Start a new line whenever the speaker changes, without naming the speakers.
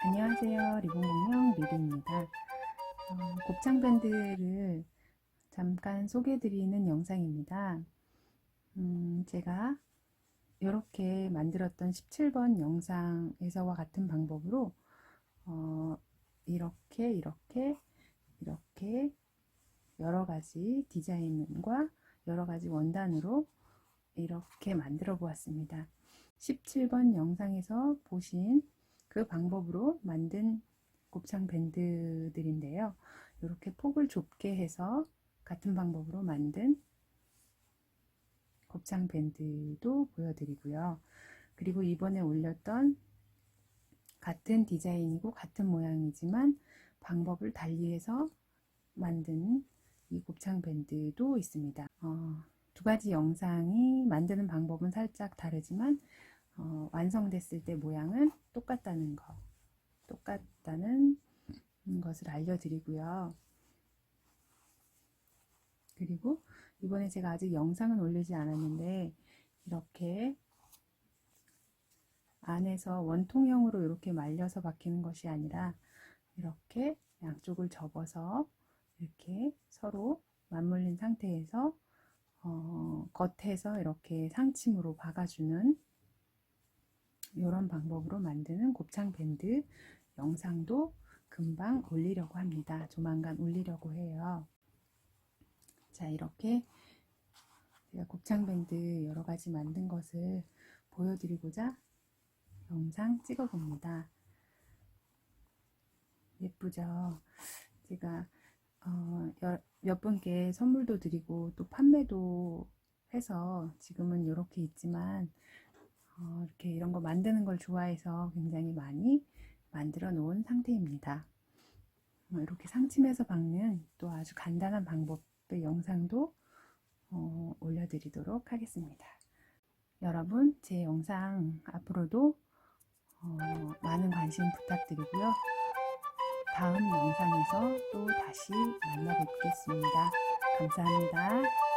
안녕하세요. 리본공룡 리리입니다. 어, 곱창 밴드를 잠깐 소개해드리는 영상입니다. 음, 제가 이렇게 만들었던 17번 영상에서와 같은 방법으로 어, 이렇게 이렇게 이렇게 여러 가지 디자인과 여러 가지 원단으로 이렇게 만들어 보았습니다. 17번 영상에서 보신 그 방법으로 만든 곱창 밴드들인데요. 이렇게 폭을 좁게 해서 같은 방법으로 만든 곱창 밴드도 보여드리고요. 그리고 이번에 올렸던 같은 디자인이고 같은 모양이지만 방법을 달리해서 만든 이 곱창 밴드도 있습니다. 어, 두 가지 영상이 만드는 방법은 살짝 다르지만 어, 완성됐을 때 모양은 똑같다는 거, 똑같다는 것을 알려드리고요. 그리고 이번에 제가 아직 영상은 올리지 않았는데 이렇게 안에서 원통형으로 이렇게 말려서 박히는 것이 아니라 이렇게 양쪽을 접어서 이렇게 서로 맞물린 상태에서 어, 겉에서 이렇게 상침으로 박아주는 이런 방법으로 만드는 곱창 밴드 영상도 금방 올리려고 합니다. 조만간 올리려고 해요. 자, 이렇게 제가 곱창 밴드 여러 가지 만든 것을 보여드리고자 영상 찍어 봅니다. 예쁘죠? 제가 어, 여- 몇 분께 선물도 드리고 또 판매도 해서 지금은 이렇게 있지만 어, 이렇게 이런 거 만드는 걸 좋아해서 굉장히 많이 만들어 놓은 상태입니다. 어, 이렇게 상침해서 박는 또 아주 간단한 방법의 영상도 어, 올려드리도록 하겠습니다. 여러분 제 영상 앞으로도 어, 많은 관심 부탁드리고요. 다음 영상에서 또 다시 만나뵙겠습니다. 감사합니다.